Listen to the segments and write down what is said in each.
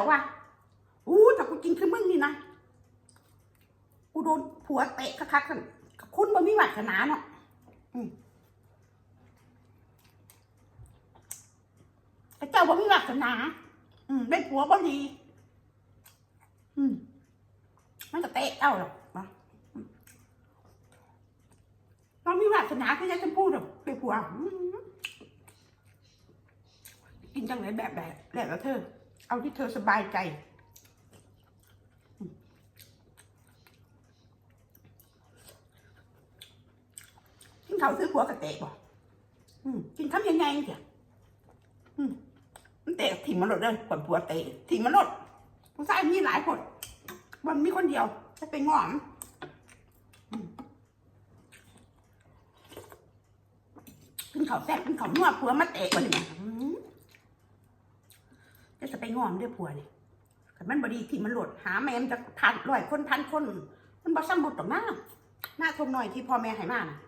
บอกว่าอู้ถ้ากูจริงคือมึงนี่นะกูโดนผัวเตะคักๆกันคุณบ่มีวาสนาเนาะอืมแต่เจ้าบ่มีวาสนาอืมได้ผัวบ่ดี อืม มันก็เตะเจ้าหรอกนะเรามีวาสนาที่จะจะพูดหรอกได้ผัวกินจังเลยแบบแบบแล้วเธอ เอาที่เธอสบายใจ กินข้าวซื้อผัวกับเตะบ่อืมกินคำยังไงเถียมันเตะถิ่มมันหลดเลยก่อนผัวเตะถิ่มมันหลดผู้ชายมีหลายคนมันมีคนเดียวจะไปงอมอืมกินข้าวแซ่บกินข้าวนัวผัวมาเตะกันเนี่ย จะจะไปงอมด้วยผัวเนี่ยแต่มันบดีที่มันหลดหาแม่มจะพันร้อยคนพันคน มันบ่ซ้ำบุตรต่อหน้าหน้าทงหน่อยที่พ่อแม่หายมานะ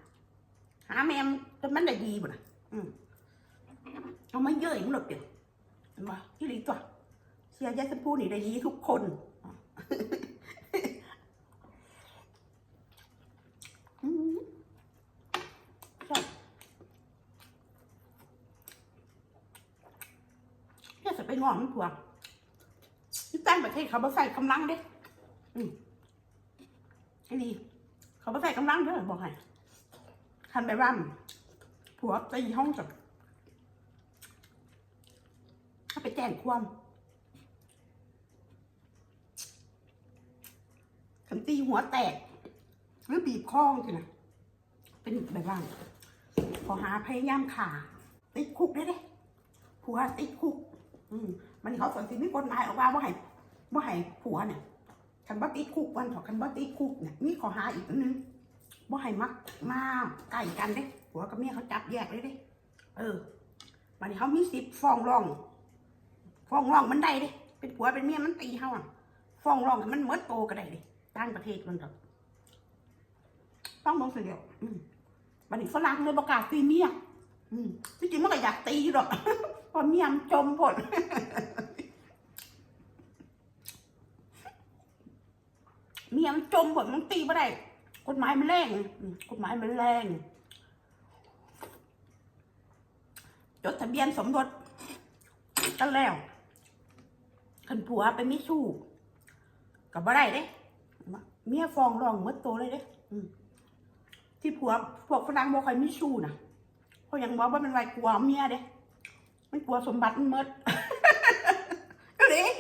หาแมมจนมันได้ดีบ่นะอืมเอามาเยอะอย่างหลบเดียวเห็นบ่ที่รีตัวเสียยาสพูนี่ได้ดีทุกคน อืมชอบเนี่ยจะไป งอมันผัวที่ตั้งประเทศเขาบ่ใส่กำลังเด้อืมไอ้ดี เขาบ่ใส่กำลังเด้อบอกให้คันไปร่ำผัวตีห้องจับถ้าไปแจ้งความคันตีหัวแตก หรือบีบคอสินะเป็นแบบว่าพอหาพยายามขาติดคุกได้เด้ผัวติดคุก อืมมันเขาสนสิมีกฎหมายออกมาว่าให้ว่าให้ผัวเนี่ยคันบ่ติดคุกวันถอคันบ่ติดคุกเนี่ยมีข้อหาอีกอันนึงบ่ให้มักมาใกล้กันเด้ผัวกับเมียเขาจับแยกเลยเด้เออบันเขามีสิทธิ์ฟ้องร้องฟ้องร้องมันได้เด้เป็นผัวเป็นเมียมันตีเขาอะฟ้องร้องมันเหมือนโตก็ได้เด้ต่างประเทศมันแบบต้องมองเสียเดียวมันี้ฝรั่งเลยประกาศตีเมียอืมที่จริงมันก็อยากตีอยู่หรอก พราะเมียมจมผลเมียมจมผลมันตีไม่ได้กฎหมายมันแรงกฎหมายมันแรงจดทะเบียนสมรสกันแล้วขันผัวไปไมีชู้กับบ่ได้เด้เมียฟ้องร้องหมดโตเลยเด้ที่ผัวพวกฝรั่งบ่ค่อยมีชู้นะเพราะยังบอกว่าเป็นไรกลัวเมียเด้ มันกลัวสมบัติมันหมดก็เลย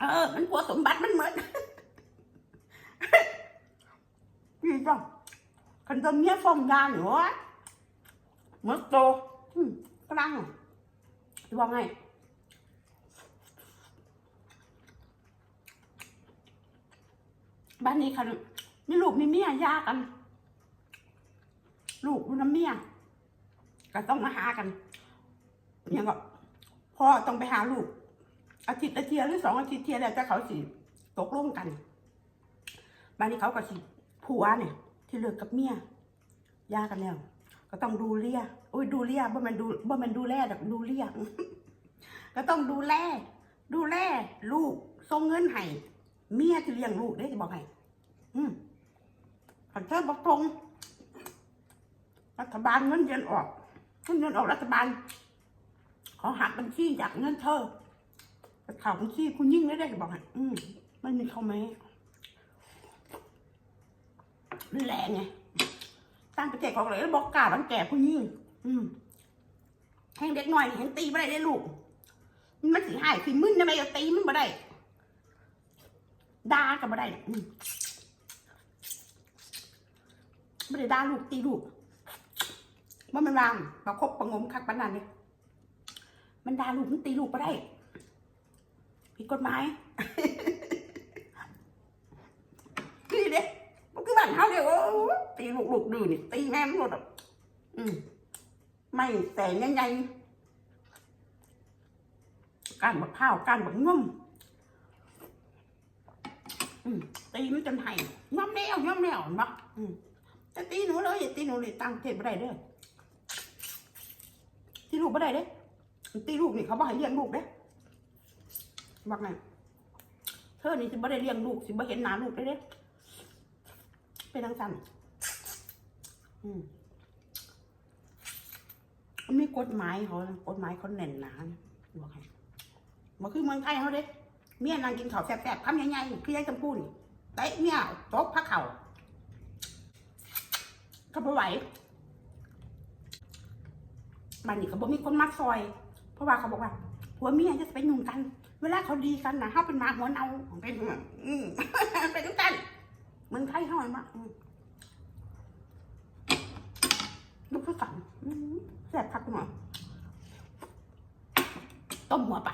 เออ มันกลัวสมบัติมันหมดพี่จ้ะคันตัวเมียฟองยาหนูวะมดโตอืมฝรั่งจะว่าไงบ้านนี้คันมีลูกมีเมียยากัน ลูกลูน้ำเมียก็ต้องมาหากัน ย่างก็พ่อต้องไปหาลูก อาทิตย์ละเทียหรือสองอาทิตย์เทียแล้วจะเขาสิตกลงกันบ้านนี้เขาก็สิผัวเนี่ย ที่เลิกกับเมียยากันแล้วก็ต้องดูเลียโอ้ยดูเลียบ่แมันดูบ่แมันดูแลดอกดูเลียก็ต้องดูแล ดูแล ลูกส่งเงินให้เมียที่เลี้ยงลูกได้จะบอกให้อืมขันเธอบอกตรงรัฐบาลเงินเดือนออกเงินเดือนออกรัฐบาล ขาหักบัญชีจากเงินเธอข่าวบัญชีคุณยิ่งได้ได้บอกให้อืมมันมีเขาไหมแรงไงตั้งประเทศของเลยแล้วบอกกล้าวบังแก่ผู้ยิ่ง อืมแห้งเด็กหน่อยแห้งตีไม่ได้ได้ลูก มันสีหายสีมึนทำไมเอาตีมันไม่ได้ด่าก็ไม่ได้อืมไม่ได้ด่าลูกตีลูกว่ามันรามประคบประงมคักปานนันเนี่ย มันด่าลูกมันตีลูกไม่ได้ผิดกฎหมายนี่เด็กมันคือบ้านเขาเดียวตีลูกลูกดื้อนี่ตีแม่หมดอะอืมไม่แต่ยังไงการบักข้าวการบักง่มตีมันจนไห้ย่อมแนวย่อมแนวเห็นปะอืมจะตีหนูเลยตีหนูเลยตั้งเทปไม่ได้เด้อตีลูกไม่ได้เด้อ ตีลูกนี่เขาบอกให้เลี้ยงลูกเด้อบอกไงเธอนี่สิบ่ได้เลี้ยงลูกสิบ่เห็นหน้าลูกได้เด้เป็นทังสันอืมมันมีกฎหมายเขากฎหมายเขาแน่นหนาบอกให้มาคือเมืองไทยเขาเด้เมียนางกินข้าวแซ่บๆคำใหญ่ๆคือยายจำพูนี่เตะเมียตบพระเข่าก็บ่ไหวบันนี้เขาบอกมีคนมักซอย เพราะว่าเขาบอกว่าผัวเมียจะไปยุ่งกัน เวลาเขาดีกันนะเขาเป็นหมาหัวเนาเป็นอืมเป็นทุกกันเมืองไทยเขามากลูกคือกันอืมแซ่บพักหน่อยต้มหัวปลา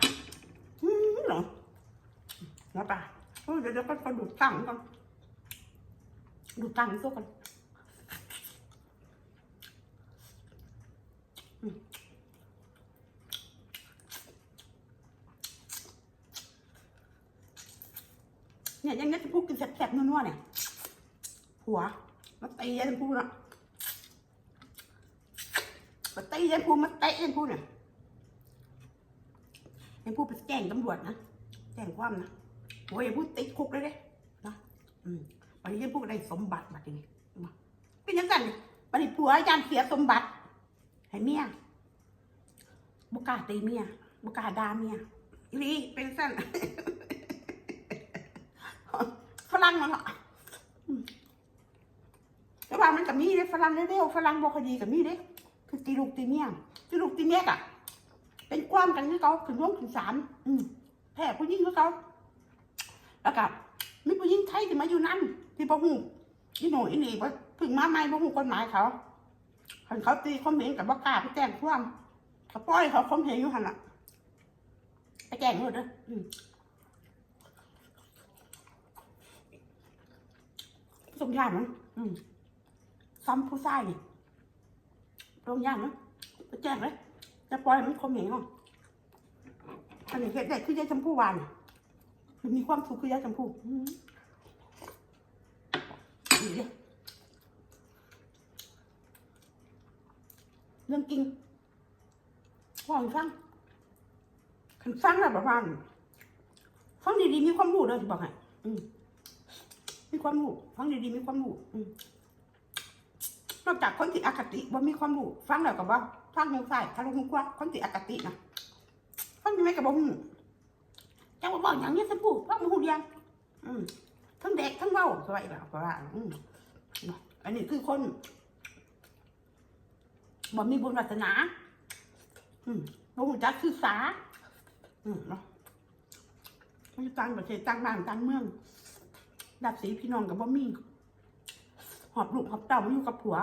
อืมหรอหัวปลาเดี๋ยวเดี๋ยวก็ดูดตังก่อนดูดตังค์ตัวกัน เนี่ยยังจะพูดกินแซ่บๆนัวๆเนี่ยผัวมาตียันพูดนะมาตียันพูดมาเตะยันพูดเนี่ยยันพูดไปแจ้งตำรวจนะแจ้งความนะโอ้ยยันพูดติดคุกเลยเด้นะอืมวันนี้ยันพูดได้สมบัติบัดนี้มาเป็นยังไงเนี่ยวันนี้ผัวยันเสียสมบัติให้เมียบุกล้าตีเมียบุกล้าด่าเมียอีหลีเป็นสั้น รั่งนั่นแหละอืมแต่ว่ามันกับมีเด้ฝรั่งเร็วๆฝรั่งบอกคดีกับมีเด้คือตีลูกตีเมียตีลูกตีเมียกะเป็นความกันที่เขาถึงร่วมถึงสามอืมแพ้ผู้หญิงของเขาแล้วก็มีผู้หญิงไทยที่มาอยู่นั่นที่บ่หูที่หนูอีนี่ว่าถึงมาใหม่บ่หูกฎหมายเขาหันเขาตีคอมเหงกับบ่กล้าไปแจ้งความเขาปล่อยเขาคอมเหงอยู่หันอะไปแจ้งหมดเด้อ อืมสงยานมั้งซ้ำผู้ชายนี่สงยานมั้งไปแจ้งเลยจะปล่อยมันคมเหงเหรออันนี้เห็ดได้คือยายชมพู่หวานมันมีความสุขคือยายชมพู่อืมนี่เด้เรื่องจริงฟังฟังคันฟังแล้วแบบว่าฟังดีๆมีความรู้เลยจะบอกให้อืม มีความรู้ฟังดีๆมีความรู้นอกจากคนที่อคติว่ามีความรู้ฟังแล้วก็ว่าฟังหูใส่ทะลุหูกว้าคนที่อคตินะฟังยังไงกับบ่หูจังว่าบอกอย่างนี้สัพูฟังบ่หูเรียงทั้งเด็กทั้งเว้าสวยแบบว่านอันนี้คือคนบ่มีบุญวาสนาบ่หูจักศึกษาอืมเนาะตั้งประเทศตั้งบ้านตั้งเมือง ดับสีพี่น้องกับบ่มีหอบลูกหอบเต่ามาอยู่กับผัว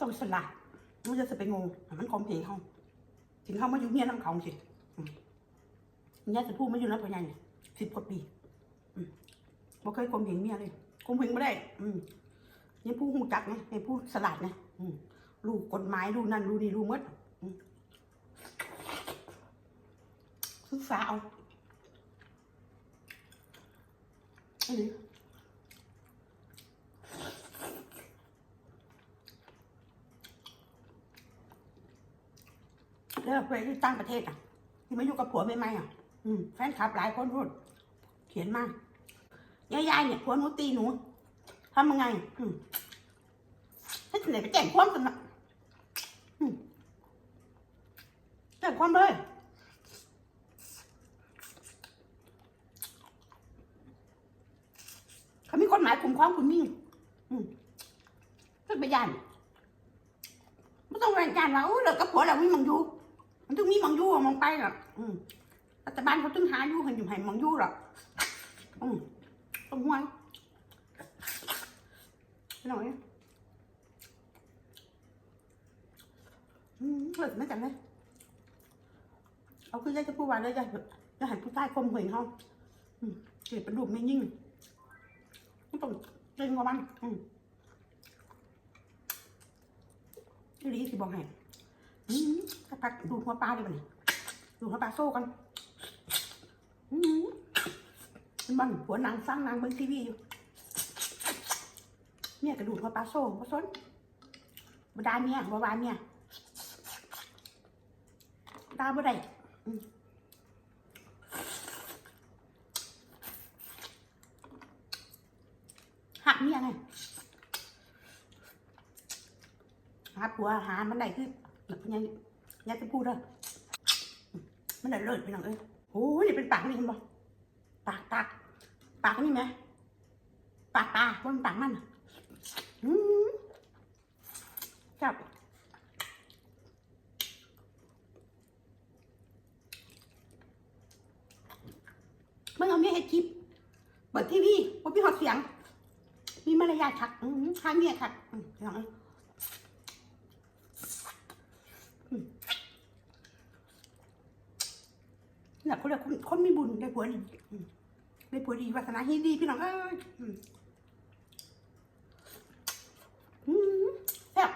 ต้องสลัดมันจะสไปงงมันคอมเพลเขาถึงเขามาอยู่เมียน้ำเขาสิเนี่ยจะพูดมาอยู่แล้วพอยังเนี่สิบกว่าปีอืมบ่เคยคมเหงเมียเลยคมเหงไม่ได้ อืมนี่ผู้หูจักไงนี่ผู้สลัดไงรู้กฎหมายรู้นั่นรู้นี่รู้มดศึกษาเอา อันนี้แล้วไปที่ต่างประเทศอะ ที่มาอยู่กับผัวใหม่ๆอะ อืมแฟนคลับหลายคนพูดเขียนมากยายๆเนี่ยผัวหนูตีหนูทำยังไง อืมให้ไหนไปแจ้งความกันนะอืมแจ้งความเลย เขามีกฎหมายคุ้มครองคุณมิ่งอืมต้องไปยันไม่ต้องไปยันว่าโอ้เลิกกับผัวเราไม่มังยูมันต้องมีมังยู่ะมองไปหรอกอืมรัฐบาลเขาต้องหายู่ให้อยู่ให้มังยู่หรอกอืมต้องห่วงหน่อยอืมเลิกไม่จังเลยเอาคือยายจะพูดว่าเลยจะจะให้ผู้ใต้คมเหงเขาอืมเกิดเป็นรูปไม่ยิ่ง ไม่ต้องเล่นกับมันอืมนี่ดีสิบอกให้อืมสักพักดูหัวปลาดีกว่านี่ดูหัวปลาโซ่กันอืมมันบันหัวนางสร้างนางเบิ้งทีวีอยู่เนี่ยกระดูดหัวปลาโซ่ผสนบดาเนี่ยบวาเนี่ยตาบ่ได้อืมหัก เมียไงหาผัวหามันได้คือยังยังจะพูดเลยมันได้เลิศไปหน่อยเอ้ยโอ้ยนี่เป็นปากนี่เห็นบ่ปากปากปากนี่ไหมปากปลาบนปากมันอืมจับมึงเอาเมียให้คลิปเปิดทีวีว่าพี่หอดเสียง มีมารยาทคักข้างเมี่ยคักลองหลับคนเดีคนมีบุญได้ผัวดีได้ผัวดีวาสนาฮีดีพี่น้องเอ้ยแซ่บ